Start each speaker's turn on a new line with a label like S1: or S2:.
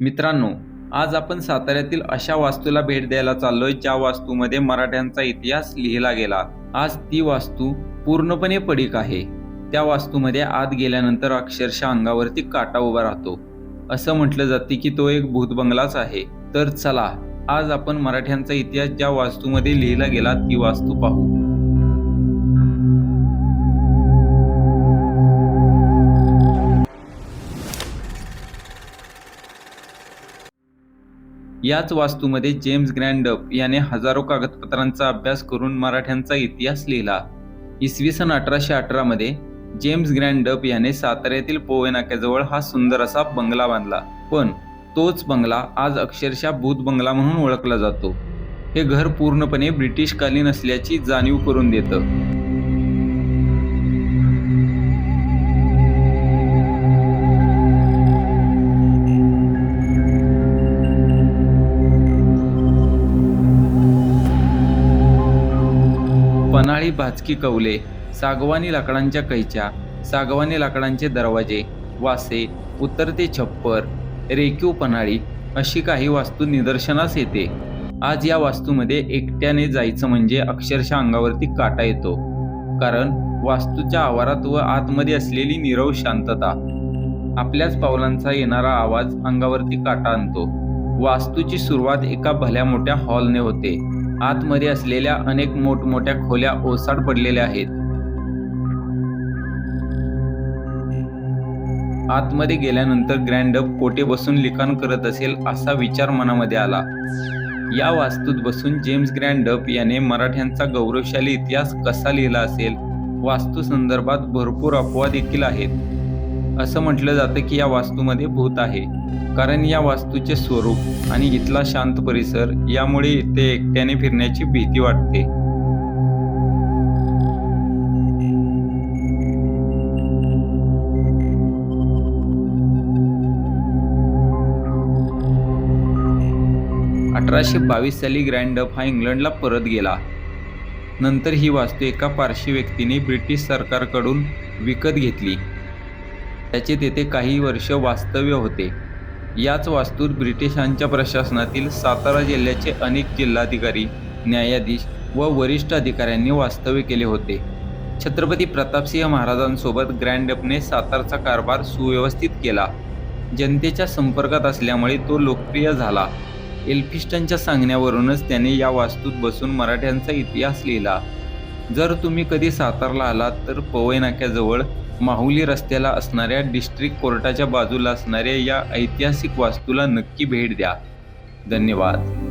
S1: मित्रांनो आज आपण साताऱ्यातील अशा वास्तूला भेट द्यायला चाललोय ज्या वास्तूमध्ये मराठ्यांचा इतिहास लिहिला गेला. आज ती वास्तू पूर्णपणे पडीक आहे. त्या वास्तूमध्ये आत गेल्यानंतर अक्षरशः अंगावरती काटा उभा राहतो. असं म्हटलं जाते की तो एक भूत बंगलाच आहे. तर चला आज आपण मराठ्यांचा इतिहास ज्या वास्तूमध्ये लिहिला गेला ती वास्तू पाहू. याच वास्तूमध्ये जेम्स ग्रँडप याने हजारो कागदपत्रांचा अभ्यास करून मराठ्यांचा इतिहास लिहिला. इसवी सन अठराशे अठरामध्ये जेम्स ग्रँडप याने साताऱ्यातील पोवे नाक्याजवळ हा सुंदर असा बंगला बांधला. पण तोच बंगला आज अक्षरशः भूत बंगला म्हणून ओळखला जातो. हे घर पूर्णपणे ब्रिटिशकालीन असल्याची जाणीव करून देतं. उन्हाळी भाजकी कवले सागवानी लाकडांच्या कैच्या सागवानी लाकडांचे दरवाजे वासे उतरते छप्पर रेखीव पन्हाळी अशी काही वास्तू निदर्शनास येते. आज या वास्तूमध्ये एकट्याने जायचं म्हणजे अक्षरशः अंगावरती काटा येतो. कारण वास्तूच्या आवारात व आतमध्ये असलेली निरव शांतता. आपल्याच पावलांचा येणारा आवाज अंगावरती काटा आणतो. वास्तूची सुरुवात एका भल्या मोठ्या हॉलने होते. आतमध्ये असलेल्या अनेक मोठमोठ्या खोल्या ओसाड पडलेल्या आहेत. आतमध्ये गेल्यानंतर ग्रँडअप कोठे बसून लिखाण करत असेल असा विचार मनामध्ये आला. या वास्तूत बसून जेम्स ग्रँडअप याने मराठ्यांचा गौरवशाली इतिहास कसा लिहिला असेल? वास्तू संदर्भात भरपूर अफवा देखील आहेत. असं म्हटलं जातं की या वास्तूमध्ये भूत आहे. कारण या वास्तूचे स्वरूप आणि इथला शांत परिसर यामुळे इथे एकट्याने फिरण्याची भीती वाटते. अठराशे बावीस साली ग्रँडअप हा इंग्लंडला परत गेला. नंतर ही वास्तू एका पारशी व्यक्तीने ब्रिटिश सरकारकडून विकत घेतली. त्याचे तेथे काही वर्ष वास्तव्य होते. याच वास्तूत ब्रिटिशांच्या प्रशासनातील सातारा जिल्ह्याचे अनेक जिल्हाधिकारी न्यायाधीश व वरिष्ठ अधिकाऱ्यांनी वास्तव्य केले होते. छत्रपती प्रतापसिंह महाराजांसोबत ग्रँडअपने सातारचा कारभार सुव्यवस्थित केला. जनतेच्या संपर्कात असल्यामुळे तो लोकप्रिय झाला. एल्फिस्टनच्या सांगण्यावरूनच त्याने या वास्तूत बसून मराठ्यांचा इतिहास लिहिला. जर तुम्ही कधी सातारला आलात तर पवई नाक्याजवळ माहुली रस्त्याला असणाऱ्या डिस्ट्रिक्ट कोर्टाच्या बाजूला असणाऱ्या या ऐतिहासिक वास्तूला नक्की भेट द्या. धन्यवाद.